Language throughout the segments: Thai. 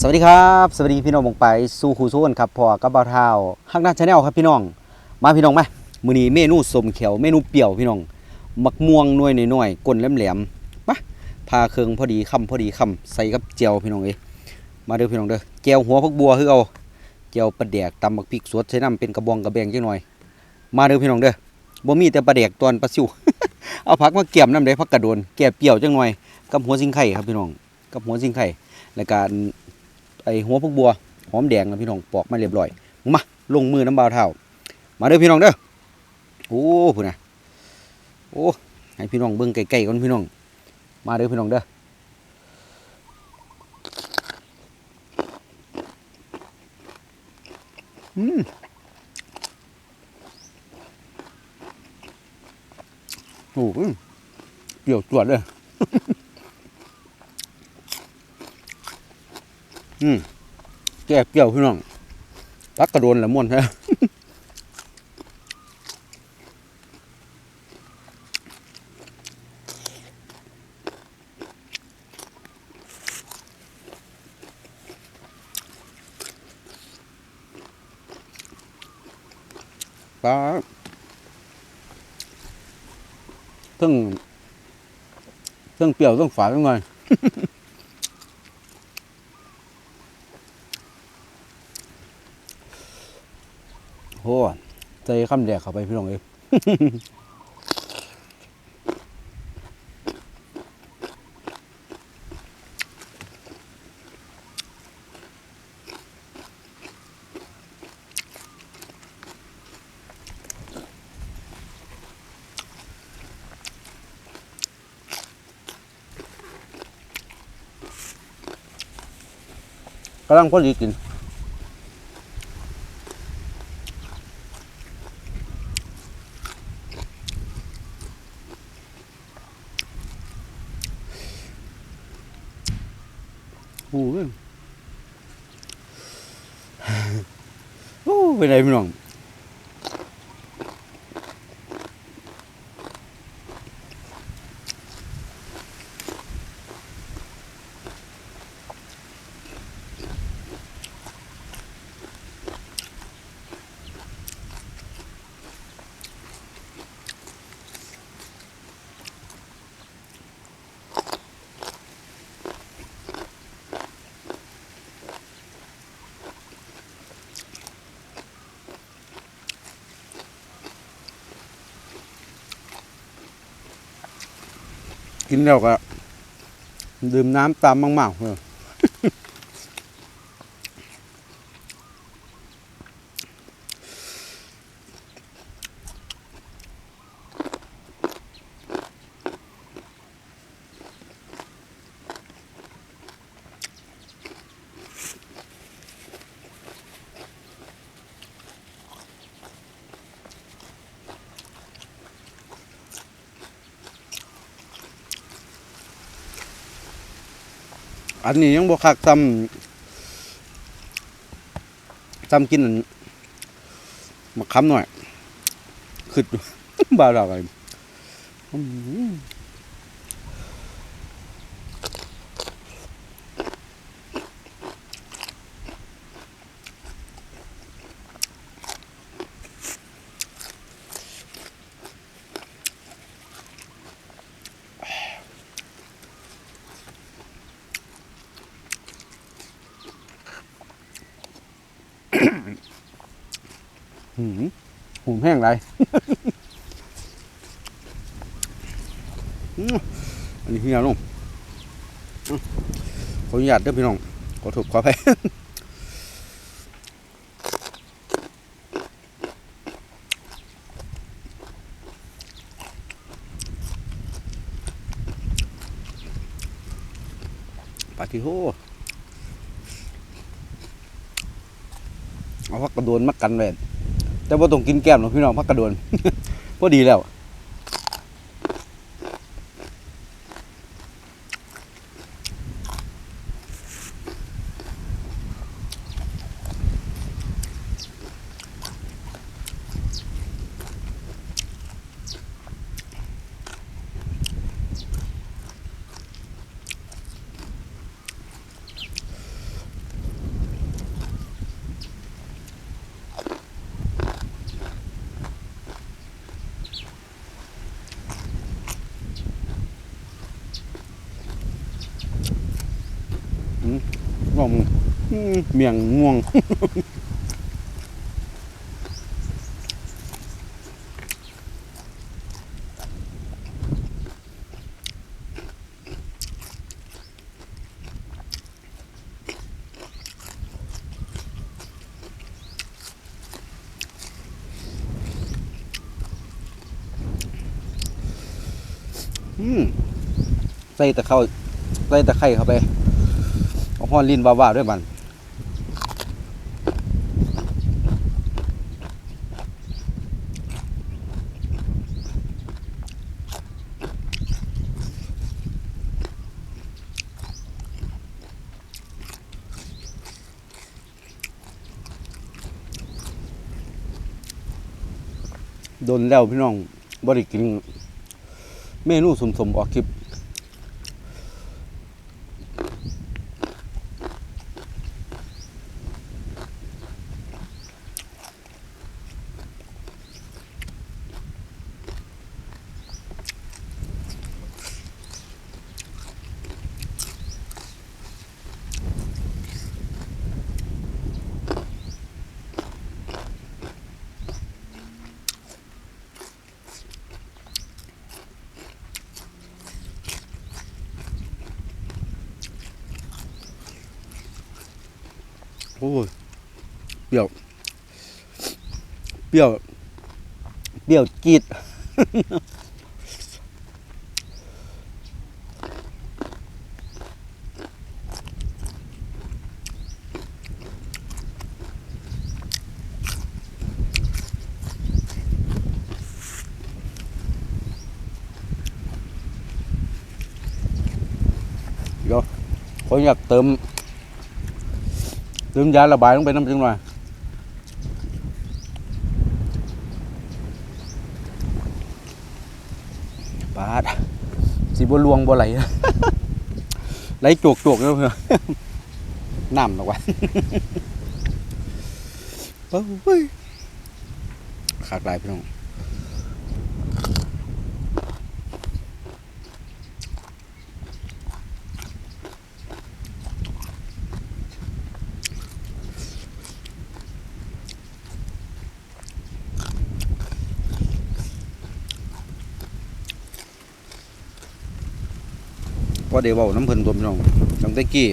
สวัสดีครับ สวัสดีพี่น้องบงไปสู่คู่สู้นครับพ่อกับบ่าวเท้าฮักหน้าชาแนลครับพี่น้อง มาพี่น้องมามื้อนี้เมนูสมเขียวเมนูเปรี้ยวพี่น้องมักม่วงน่วยน้อยๆก้นแหลมๆมาพาเครื่องพอดีคำพอดีคำใส่กับเจียวพี่น้องเอ้มาเด้อพี่น้องเด้อแก้วหัวผักบัวคือเอาแก้วปลาแดกตำบักพริกสดใส่น้ำเป็นกระบองกระแบงจังหน่อย มาเด้อพี่น้องเด้อบ่มีแต่ปลาแดกตอนปลาซิวเอาผักมาเกี่ยมน้ำได้ผักกระโดนแก้เปรี้ยวจังหน่อยกับหัวสิงไข่ครับพี่น้องกับหัวสิงไข่แล้วก็ ไอหัวพวกบัวหอมแดงนะพี่น้องปอกมาเรียบร้อยมาลงมือน้ำเบาวเท่ามาเด้อพี่น้องเด้อโอ้พุ่นนะโอ้ให้พี่น้องเบิ่งไก่ๆก่อนพี่น้อง มาเด้อพี่น้องเด้ออืมโอ้โหเปรี้ยวจวดเลย อืมแก้เปรี้ยวพี่น้องพักกระโดนแหละม่วนแท้ปลาทั้งทั้งเปรี้ยวทั้งฝาดทั้งไง โอ้ ใจคำแดกเข้าไปพี่น้องเอ้ยกำลังพอดีกิน โอ้ยโอ้เป็นไรพี่น้อง กินแล้วก็ดื่มน้ำตามมากๆเลย อันนี้ยังบ่คักซ้ำซ้ำกินอันมาค้ำหน่อยขึ้นบ้าเราอะไร หูแห้งไรอันนี้เฮียลงขออนุญาตเด้อพี่น้อง ขอถูกขอไปปาทิโฮเอาพักกระโดนมักกันเลย แต่ว่าต้องกินแก้มหรอกพี่น้องพักกระโดน พอดีแล้ว ต อืมง่วงอืม เมียงง่วง อืมใส่ตะเข้าใส่ตะไคร้เข้าไปเอาห้อลิ้นว่าๆด้วยมัน โดนแล้วพี่น้องบริกิน เมนูสมสมๆออกคลิป อ้ยเปรี้ยว เปรี้ยว เปรี้ยวจีดเดี๋ยวผมอยากเติม เติมยาระบายลงไปน้ำจังหน่อยปาดสีบัวลวงบัวไหลไหลจวกจวกๆแล้วเพื่อน้ำหรอกวะเอ้ยขาดลายพี่น้อง ว่าเดี๋ยวเว้าน้ำเพลินตัวพี่น้องตั้งแต่กี้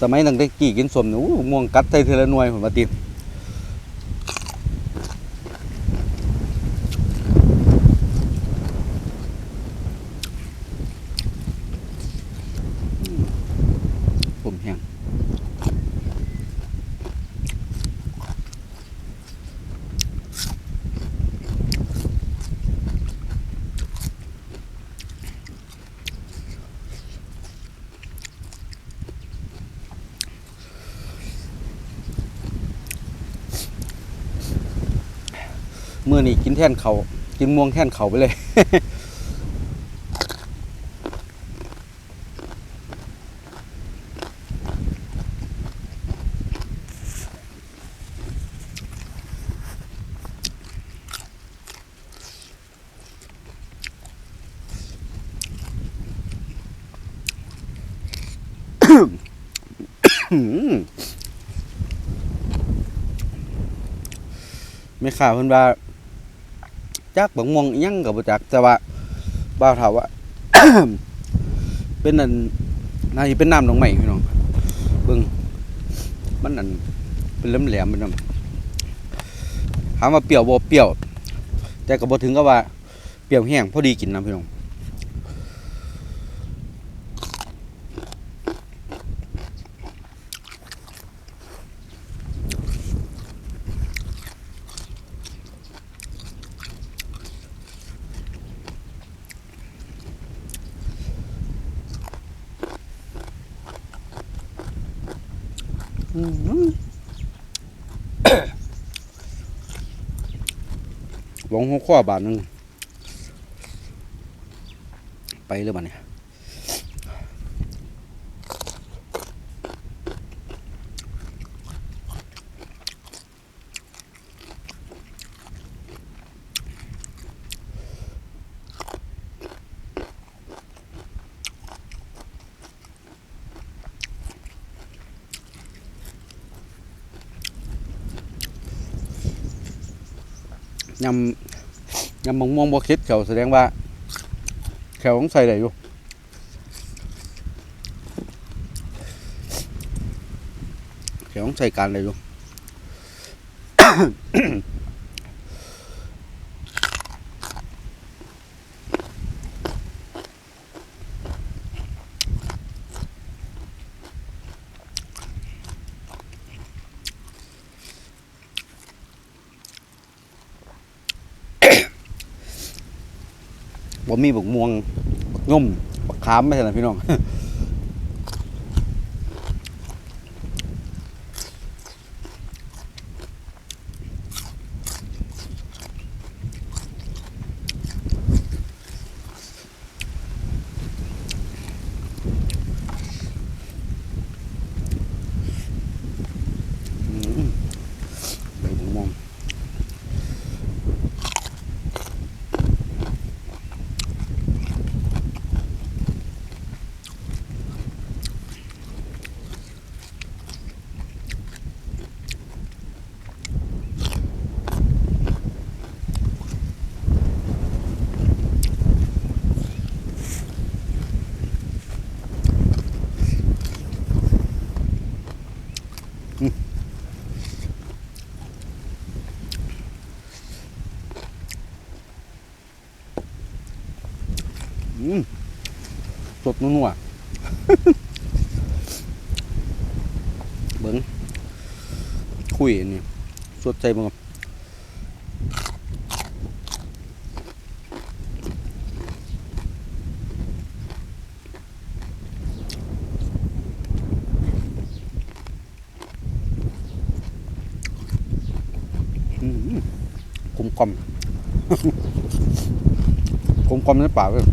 สมัยตั้งแต่กี้กินสมนี่อู้ม่วงกัดใส่เทอละหน่วยผมมาติด มื้อนี้กินแท่นเขากินม่วงแท่นเขาไปเลย ไม่ข่าวเพิ่นว่า จักบักม่วงยังกับ่จักแต่ว่าบ่าวถาว่า เป็นนั่นน่าสิเป็นน้ำดองใหม่พี่น้องเบิ่งมันนั่นเป็นแหลมๆเป็นน้ำถามว่าเปรี้ยวบ่เปรี้ยว แต่ก็บ่ถึงกับว่าเปรี้ยวแห้งพอดีกินนะพี่น้อง วงหัวข้อบาทหนึง ไปเลยบ้าเนี่ย ยำยำมะม่วงบวคิดเขาแสดงว่าแขวต้องใส่ได้อยู่แขวต้องใส่การได้อยู่ บ่มีบักม่วงบักง่มบักขามไม่ใช่หรอพี่น้อง อืมใบบักม่วง อืม สดนัวเบิ้งคุยนนี้สดใจบ่ครับอืมกลมกลมกลมกลมในปากเลย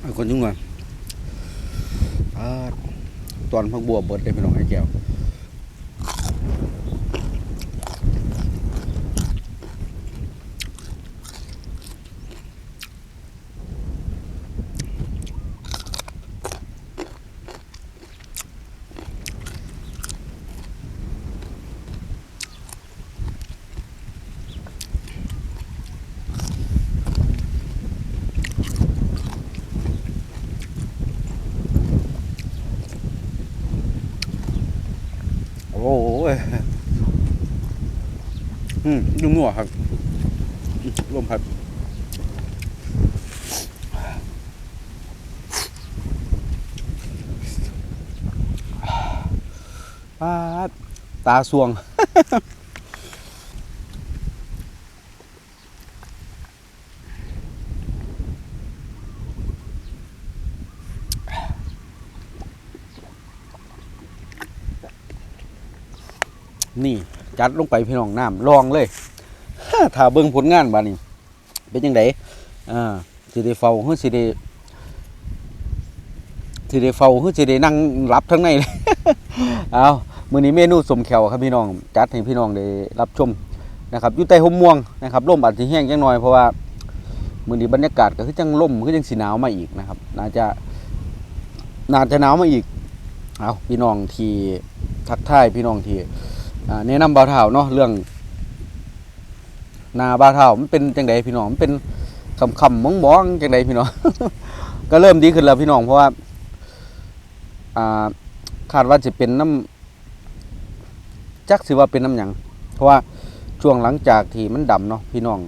เอาคน ยุ่งก่อนอะตอนพักบัวเบิดได้พี่น้องไอ้แก้วโอ้โหอืมยุ่งงัวครับอื มครับปาดตาสวง นี่ จัดลงไปพี่น้องน้ำลองเลย ถ้าเบิ่งผลงานบานี้ เป็นยังไงอ่าสิได้เฝ้าคือสิได้สิได้เฝ้าคือสิได้นั่งรับทั้งในเลยเอามื้อนี้เมนูสมแขวครับพี่น้องจัดให้พี่น้องได้รับชมนะครับอยู่ใต้ห่มม่วงนะครับลมอาจจะแห้งจังหน่อยเพราะว่ามื้อนี้บรรยากาศก็คือจังลมคือจังสิหนาวมาอีกนะครับ น่าจะน่าจะหนาวมาอีกเอาพี่น้องที่ทักทายพี่น้องที่แนะนำบ่าวเท่าเนาะเรื่อง นาบ่าเท่ามันเป็นจังไดพี่น้องมันเป็นคำคำมองมองจังไดพี่น้อง ก็เริ่มดีขึ้นแล้วพี่น้องเพราะว่าอ่าคาดว่าจะเป็นน้ำจักสิว่าเป็นน้ำหยังเพราะว่าช่วงหลังจากที่มันดำเนาะพี่น้อง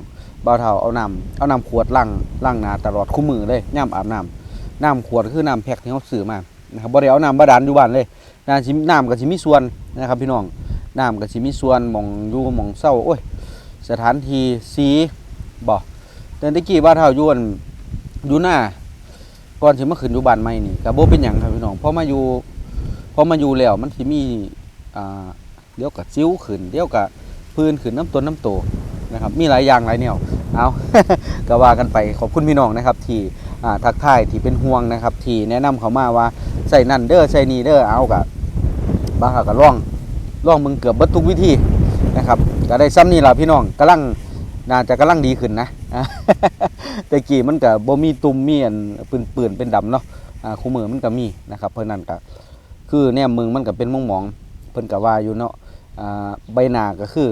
บ่าวเท่าเอาน้ำเอาน้ำขวดล้างล้างนาตลอดคู่มือเลยย่ำอาบน้ำน้ำขวดคือน้ำแพ็คที่เขาซื้อมานะครับบ่ได้เอาน้ำบาดาลอยู่บ้านเลยน้ำสิน้ำก็สิมีส่วนนะครับ พี่น้องน้ำก็สิมีส่วนหมองอยู่หมองเศร้าโอ้ย สถานที่สีบ่แต่ตะกี้บ้านเฮาอยู่อันอยู่หน้าก่อนสิมาขึ้นอยู่บ้านใหม่นี่ก็บ่เป็นหยังครับพี่น้องพอมาอยู่พอมาอยู่แล้วมันสิมีอ่าเดี๋ยวก็ซิ้วขึ้นเดี๋ยวก็พื้นขึ้นน้ำต้นน้ำโตนะครับมีหลายอย่างหลายแนวเอาก็ว่ากันไปขอบคุณพี่น้องนะครับ ที่อ่าทักทายที่เป็นห่วงนะครับ ที่แนะนำเขามาว่าใส่นั่นเด้อใส่นี่เด้อเอากะบางหาก็ลองล่องมึงเกือบเบิดทุกวิธี นะครับก็ได้ซ้ำนี่ล่ะพี่น้องกำลังน่าจะกำลังดีขึ้นนะแต่กี้มันก็บ่มีตุ่มมีอันปืนๆเป็นดำเนาะอ่าคู่มือมันก็มีนะครับเพราะนั้นก็คือแนมมึงมันก็เป็นมองมองเพิ่นก็ว่าอยู่เนาะอ่าใบหน้าก็คือ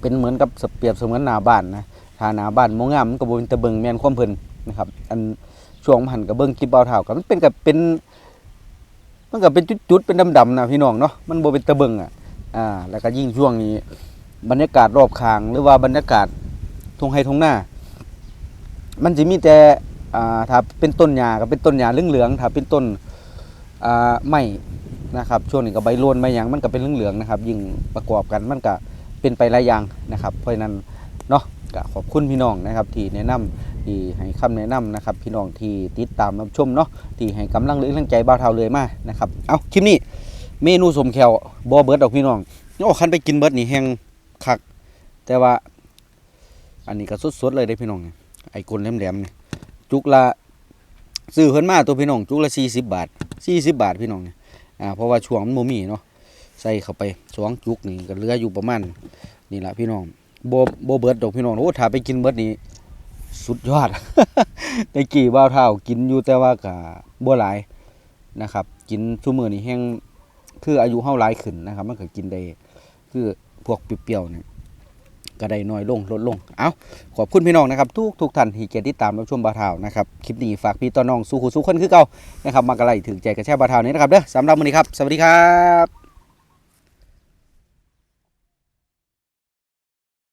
เป็นเหมือนกับสเปรียบเสมือนหน้าบ้านนะถ้าหน้าบ้านบ่งงามมันก็บ่เป็นตะเบิงแม่นความเพิ่นนะครับอันช่วงมันก็เบิ่งคลิปเบาเท่าก็มันเป็นก็เป็น มันก็เป็นจุดๆเป็นดำๆนะพี่น้องเนาะมันบ่เป็นตะเบิงอะ อ่าแล้วก็ยิ่งช่วงนี้ บรรยากาศรอบข้างหรือว่าบรรยากาศทุ่งไร่ทุ่งนามันจะมีแต่อ่าถ้าเป็นต้นหญ้าก็เป็นต้นหญ้าเหลืองๆถ้าเป็นต้นอ่าไม้นะครับช่วงนี้ก็ใบโลนใบหยังมันก็เป็นเหลืองๆนะครับ ยิ่งประกอบกันมันก็เป็นไปหลายอย่างนะครับ เพราะฉะนั้นเนาะก็ขอบคุณพี่น้องนะครับที่แนะนำที่ให้คำแนะนำนะครับ พี่น้องที่ติดตามรับชมเนาะที่ให้กำลังหรือแรงใจบ่าวเท่าเลยมานะครับเอาคลิปนี้ เมนูสมแขวบ่เบิดดอกพี่น้องโอ้คันไปกินเบิร์ดนี่แฮงคัก แต่ว่า อันนี้ก็สดๆเลยได้พี่น้องไอ้กลแหลมๆนี่จุกละซื้อเพิ่นมาตัวพี่น้องจุกละ40บาท40บาทพี่น้องเนี่ยอ่าเพราะว่าช่วงมันบ่มีเนาะใส่เข้าไปสองจุกนี่ก็เหลืออยู่ประมาณนี่ละพี่น้องบ่บ่เบิดดอกพี่น้องโอ้ถ้าไปกินเบิร์ดนี่สุดยอดแต่กี้บ่าวเท่ากินอยู่แต่ว่าก็บ่หลายนะครับ กินซุมื้อนี้แฮง คืออายุเฮาหลายขึ้นนะครับ มันก็กินได้คือพวกเปรี้ยวๆนี่ก็ได้น้อยลงลดลง เอาขอบคุณพี่น้องนะครับ ทุกทุกท่านที่เกียรติดตามรับชมบาทาวนะครับคลิปนี้ฝากพี่ต้อน้องสู้หูสู้คนคือเก่านะครับมากระไรถึงใจกระแช่บาทาวนี้นะครับเด้อสำหรับวันนี้ครับ สวัสดีครับ